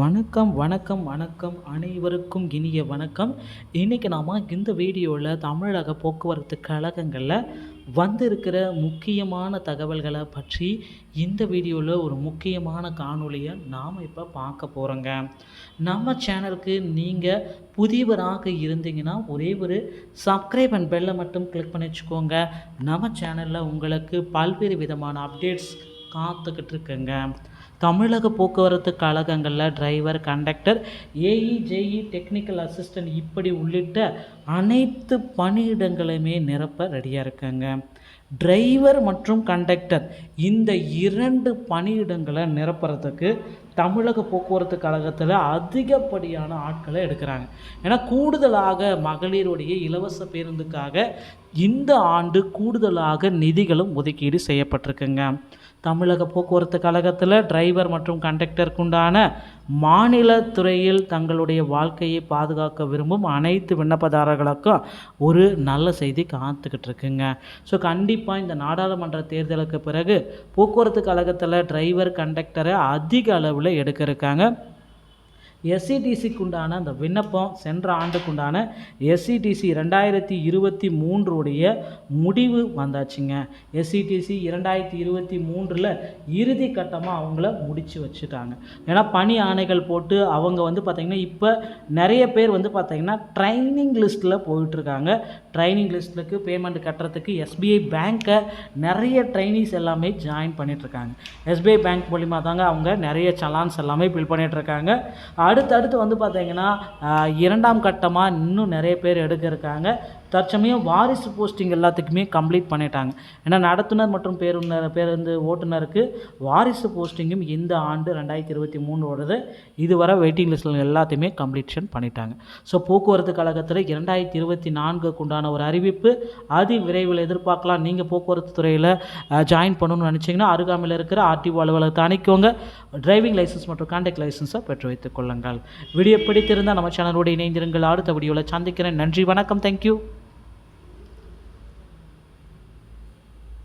வணக்கம் வணக்கம் வணக்கம். அனைவருக்கும் இனிய வணக்கம். இன்றைக்கி நாம் இந்த வீடியோவில் தமிழக போக்குவரத்து கழகங்களில் வந்திருக்கிற முக்கியமான தகவல்களை பற்றி இந்த வீடியோவில் ஒரு முக்கியமான காணொலியை நாம் இப்போ பார்க்க போகிறோங்க நம்ம சேனலுக்கு நீங்கள் புதியவராக இருந்தீங்கன்னா ஒரே ஒரு சப்ஸ்கிரைப் அண்ட் பெல்லை மட்டும் கிளிக் பண்ணி வச்சுக்கோங்க. நம்ம சேனலில் உங்களுக்கு பல்வேறு விதமான அப்டேட்ஸ் காத்துக்கிட்டு இருக்குங்க. தமிழக போக்குவரத்து கழகங்களில் driver conductor AE JE technical assistant இப்படி உள்ளிட்ட அனைத்து பணியிடங்களையுமே நிரப்ப ரெடியாக இருக்காங்க. டிரைவர் மற்றும் கண்டக்டர் இந்த இரண்டு பணியிடங்களை நிரப்புறதுக்கு தமிழக போக்குவரத்து கழகத்தில் அதிகப்படியான ஆட்களை எடுக்கிறாங்க. ஏன்னா கூடுதலாக மகளிருடைய இலவச பேருந்துக்காக இந்த ஆண்டு கூடுதலாக நிதிகளும் ஒதுக்கீடு செய்யப்பட்டிருக்குங்க. தமிழக போக்குவரத்து கழகத்தில் டிரைவர் மற்றும் கண்டக்டருக்குண்டான மாநில துறையில் தங்களுடைய வாழ்க்கையை பாதுகாக்க விரும்பும் அனைத்து விண்ணப்பதாரர்களுக்கும் ஒரு நல்ல செய்தி காத்துக்கிட்டு இருக்குங்க. ஸோ கண்டிப்பாக இந்த நாடாளுமன்ற தேர்தலுக்கு பிறகு போக்குவரத்து கழகத்தில் டிரைவர் கண்டக்டரை அதிக அளவில் எடுக்க இருக்காங்க. எஸ்சிடிசிக்கு உண்டான அந்த விண்ணப்பம் சென்ற ஆண்டுக்குண்டான எஸ்சிடிசி ரெண்டாயிரத்தி இருபத்தி மூன்றுடைய முடிவு வந்தாச்சுங்க. எஸ்சிடிசி இரண்டாயிரத்தி இருபத்தி மூன்றில் இறுதி கட்டமாக அவங்கள முடித்து வச்சுட்டாங்க. ஏன்னா பணி ஆணைகள் போட்டு அவங்க வந்து பார்த்திங்கன்னா இப்போ நிறைய பேர் வந்து பார்த்திங்கன்னா ட்ரைனிங் லிஸ்ட்டில் போயிட்டுருக்காங்க. ட்ரைனிங் லிஸ்ட்டுக்கு பேமெண்ட் கட்டுறதுக்கு எஸ்பிஐ பேங்க்கை நிறைய ட்ரைனிங்ஸ் எல்லாமே ஜாயின் பண்ணிகிட்ருக்காங்க எஸ்பிஐ பேங்க் மூலிமா தாங்க அவங்க நிறைய சலான்ஸ் எல்லாமே ஃபில் பண்ணிகிட்ருக்காங்க அடுத்தடுத்து வந்து பார்த்தீங்கன்னா இரண்டாம் கட்டமாக இன்னும் நிறைய பேர் எடுக்க இருக்காங்க. தற்சமயம் வாரிசு போஸ்டிங் எல்லாத்துக்குமே கம்ப்ளீட் பண்ணிட்டாங்க. ஏன்னா நடத்துனர் மற்றும் பேருந்தர் பேருந்து ஓட்டுநருக்கு வாரிசு போஸ்டிங்கும் இந்த ஆண்டு ரெண்டாயிரத்தி இருபத்தி மூணோடது இதுவரை வெயிட்டிங் லிஸ்ட்டில் எல்லாத்தையுமே கம்ப்ளீஷன் பண்ணிட்டாங்க. ஸோ போக்குவரத்து கழகத்தில் இரண்டாயிரத்தி இருபத்தி நான்குக்கு உண்டான ஒரு அறிவிப்பு அதி விரைவில் எதிர்பார்க்கலாம். நீங்கள் போக்குவரத்து துறையில் ஜாயின் பண்ணணும்னு நினச்சிங்கன்னா அருகாமையில் இருக்கிற ஆர்டிஓ அலுவலகத்தை அணிக்கோங்க டிரைவிங் லைசன்ஸ் மற்றும் கான்டாக்ட் லைசன்ஸை பெற்று வைத்துக் கொள்ளுங்கள். வீடியோ பிடித்திருந்தால் நம்ம சேனலோடு இணைந்திருங்கள். அடுத்த வீடியோவில் சந்திக்கிறேன். நன்றி வணக்கம். தேங்க்யூ